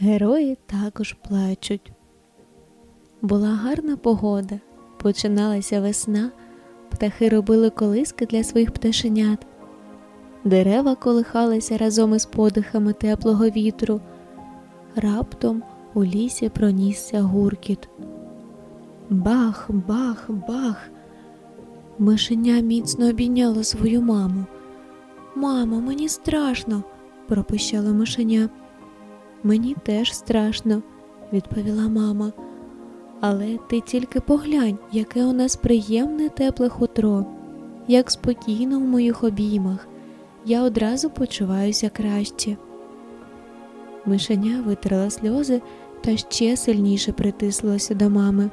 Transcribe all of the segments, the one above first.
Герої також плачуть. Була гарна погода, починалася весна, птахи робили колиски для своїх пташенят. Дерева колихалися разом із подихами теплого вітру. Раптом у лісі пронісся гуркіт. Бах, бах, бах. Мишеня міцно обійняло свою маму. Мамо, мені страшно, пропищало мишеня. Мені теж страшно, відповіла мама. Але ти тільки поглянь, яке у нас приємне тепле хутро, як спокійно в моїх обіймах. Я одразу почуваюся краще. Мишеня витерла сльози та ще сильніше притислося до мами.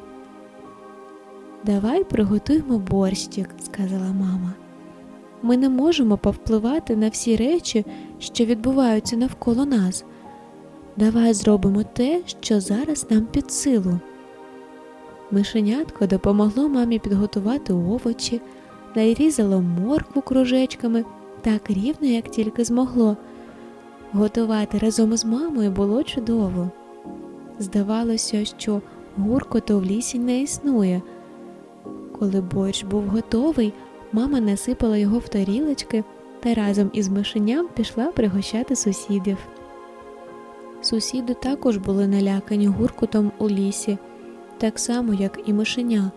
Давай приготуємо борщик, сказала мама. Ми не можемо повпливати на всі речі, що відбуваються навколо нас. Давай зробимо те, що зараз нам під силу. Мишенятко допомогло мамі підготувати овочі, нарізало моркву кружечками так рівно, як тільки змогло. Готувати разом із мамою було чудово. Здавалося, що гуркоту в лісі не існує. Коли борщ був готовий, мама насипала його в тарілочки та разом із мишеням пішла пригощати сусідів. Сусіди також були налякані гуркотом у лісі, так само, як і мишеня,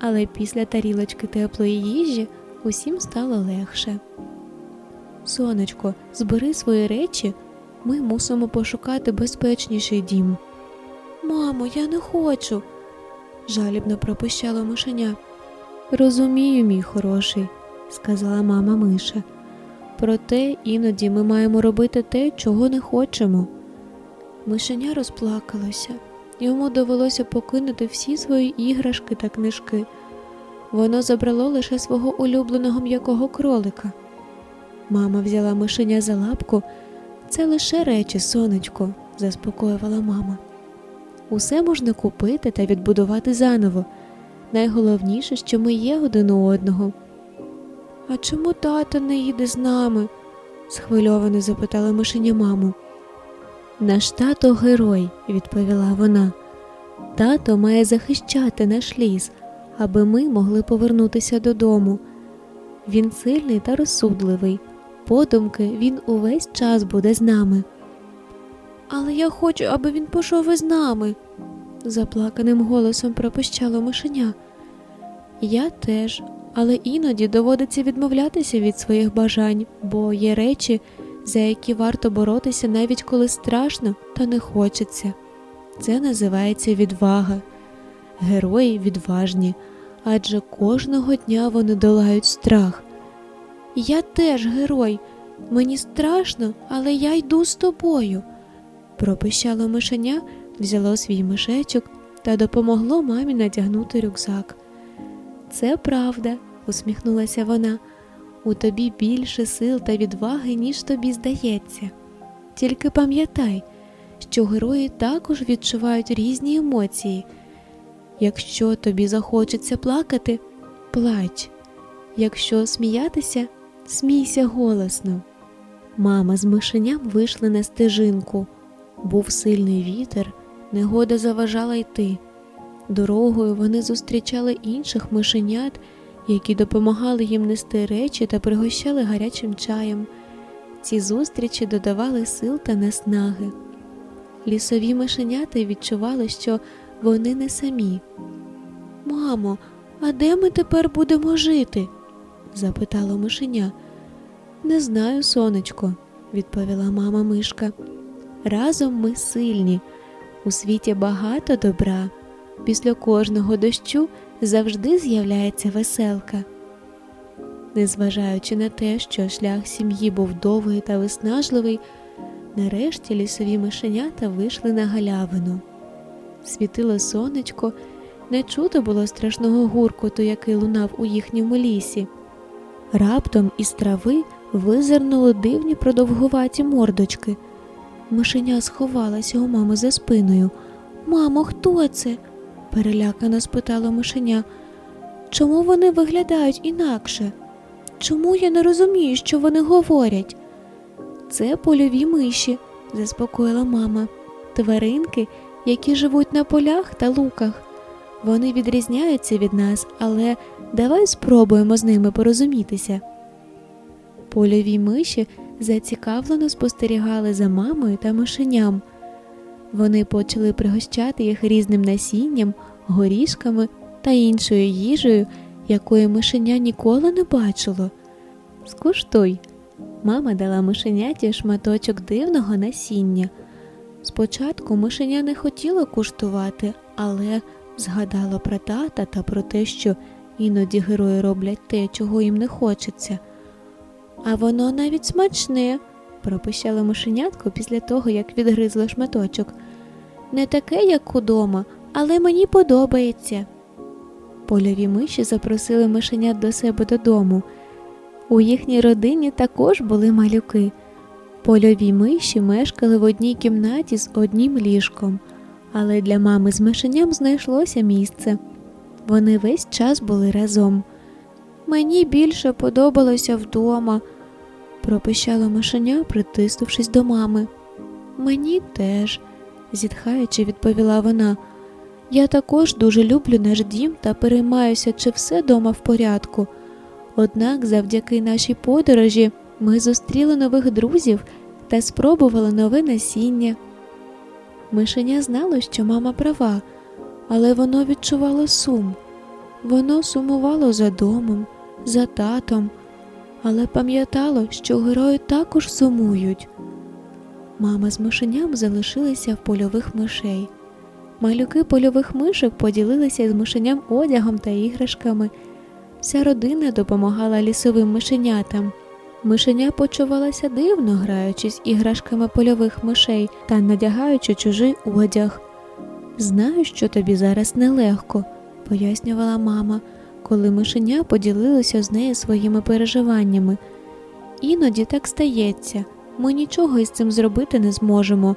але після тарілочки теплої їжі усім стало легше. Сонечко, збери свої речі, ми мусимо пошукати безпечніший дім. Мамо, я не хочу, жалібно пропищало мишеня. Розумію, мій хороший, сказала мама Миша. Проте іноді ми маємо робити те, чого не хочемо. Мишеня розплакалося, йому довелося покинути всі свої іграшки та книжки. Воно забрало лише свого улюбленого м'якого кролика. Мама взяла мишеня за лапку. Це лише речі, сонечко, заспокоювала мама. Усе можна купити та відбудувати заново. Найголовніше, що ми є один у одного. А чому тато не їде з нами? схвильовано запитала мишеня маму. Наш тато герой, відповіла вона. Тато має захищати наш ліс, аби ми могли повернутися додому. Він сильний та розсудливий. Подумки він увесь час буде з нами. Але я хочу, аби він пішов із нами, заплаканим голосом пропищало мишеня. Я теж, але іноді доводиться відмовлятися від своїх бажань, бо є речі, за які варто боротися навіть коли страшно та не хочеться. Це називається відвага. Герої відважні, адже кожного дня вони долають страх. Я теж герой. Мені страшно, але я йду з тобою. Пропищало мишеня, взяло свій мишечок та допомогло мамі надягнути рюкзак. Це правда, усміхнулася вона. У тобі більше сил та відваги, ніж тобі здається. Тільки пам'ятай, що герої також відчувають різні емоції. Якщо тобі захочеться плакати, плач. Якщо сміятися, смійся голосно. Мама з мишеням вийшли на стежинку. Був сильний вітер, негода заважала йти. Дорогою вони зустрічали інших мишенят, які допомагали їм нести речі та пригощали гарячим чаєм. Ці зустрічі додавали сил та наснаги. Лісові мишенята відчували, що вони не самі. Мамо, а де ми тепер будемо жити? запитало мишеня. Не знаю, сонечко, відповіла мама мишка. Разом ми сильні. У світі багато добра. Після кожного дощу завжди з'являється веселка. Незважаючи на те, що шлях сім'ї був довгий та виснажливий, нарешті лісові мишенята вийшли на галявину. Світило сонечко, не чути було страшного гуркоту, який лунав у їхньому лісі. Раптом із трави визирнули дивні продовгуваті мордочки. Мишеня сховалася у мами за спиною. Мамо, хто це? Перелякано спитало мишеня. Чому вони виглядають інакше? Чому я не розумію, що вони говорять? Це польові миші, заспокоїла мама. тваринки, які живуть на полях та луках. Вони відрізняються від нас, але давай спробуємо з ними порозумітися. Польові миші зацікавлено спостерігали за мамою та мишеням. Вони почали пригощати їх різним насінням, горішками та іншою їжею, якої мишеня ніколи не бачило. Скуштуй. Мама дала мишеняті шматочок дивного насіння. Спочатку мишеня не хотіло куштувати, але згадала про тата та про те, що іноді герої роблять те, чого їм не хочеться. А воно навіть смачне, пропищало мишенятко після того, як відгризло шматочок. Не таке, як удома, але мені подобається. Польові миші запросили мишенят до себе додому. У їхній родині також були малюки. Польові миші мешкали в одній кімнаті з одним ліжком, але для мами з мишеням знайшлося місце. Вони весь час були разом. Мені більше подобалося вдома, пропищало мишеня, притиснувшись до мами. Мені теж, зітхаючи, відповіла вона. Я також дуже люблю наш дім та переймаюся, чи все дома в порядку. Однак завдяки нашій подорожі ми зустріли нових друзів та спробували нове насіння. Мишеня знало, що мама права, але воно відчувало сум. Воно сумувало за домом, за татом, але пам'ятало, що герої також сумують. Мама з мишеням залишилися в польових мишей. Малюки польових мишок поділилися з мишеням одягом та іграшками. Вся родина допомагала лісовим мишенятам. Мишеня почувалася дивно, граючись іграшками польових мишей та надягаючи чужий одяг. Знаю, що тобі зараз нелегко, пояснювала мама, коли мишеня поділилося з нею своїми переживаннями. Іноді так стається, ми нічого із цим зробити не зможемо.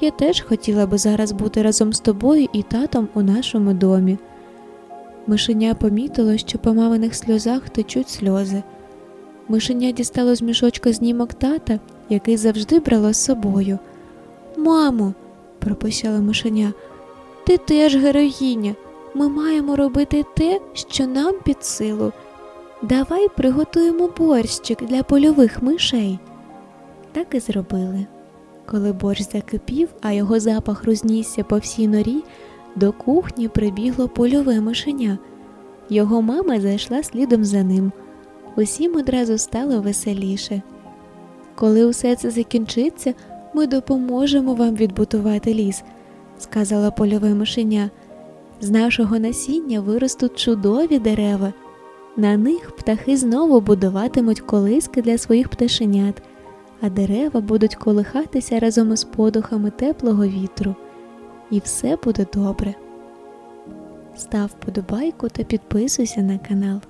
Я теж хотіла би зараз бути разом з тобою і татом у нашому домі. Мишеня помітило, що по маминих сльозах течуть сльози. Мишеня дістало з мішочка знімок тата, який завжди брало з собою. Мамо, пропищала мишеня, ти теж героїня. Ми маємо робити те, що нам під силу. Давай приготуємо борщик для польових мишей. Так і зробили. Коли борщ закипів, а його запах рознісся по всій норі, до кухні прибігло польове мишеня. Його мама зайшла слідом за ним. Усім одразу стало веселіше. Коли усе це закінчиться, ми допоможемо вам відбудувати ліс, сказала польове мишеня. З нашого насіння виростуть чудові дерева. На них птахи знову будуватимуть колиски для своїх пташенят, а дерева будуть колихатися разом із подухами теплого вітру. І все буде добре. Став подобайку та підписуйся на канал.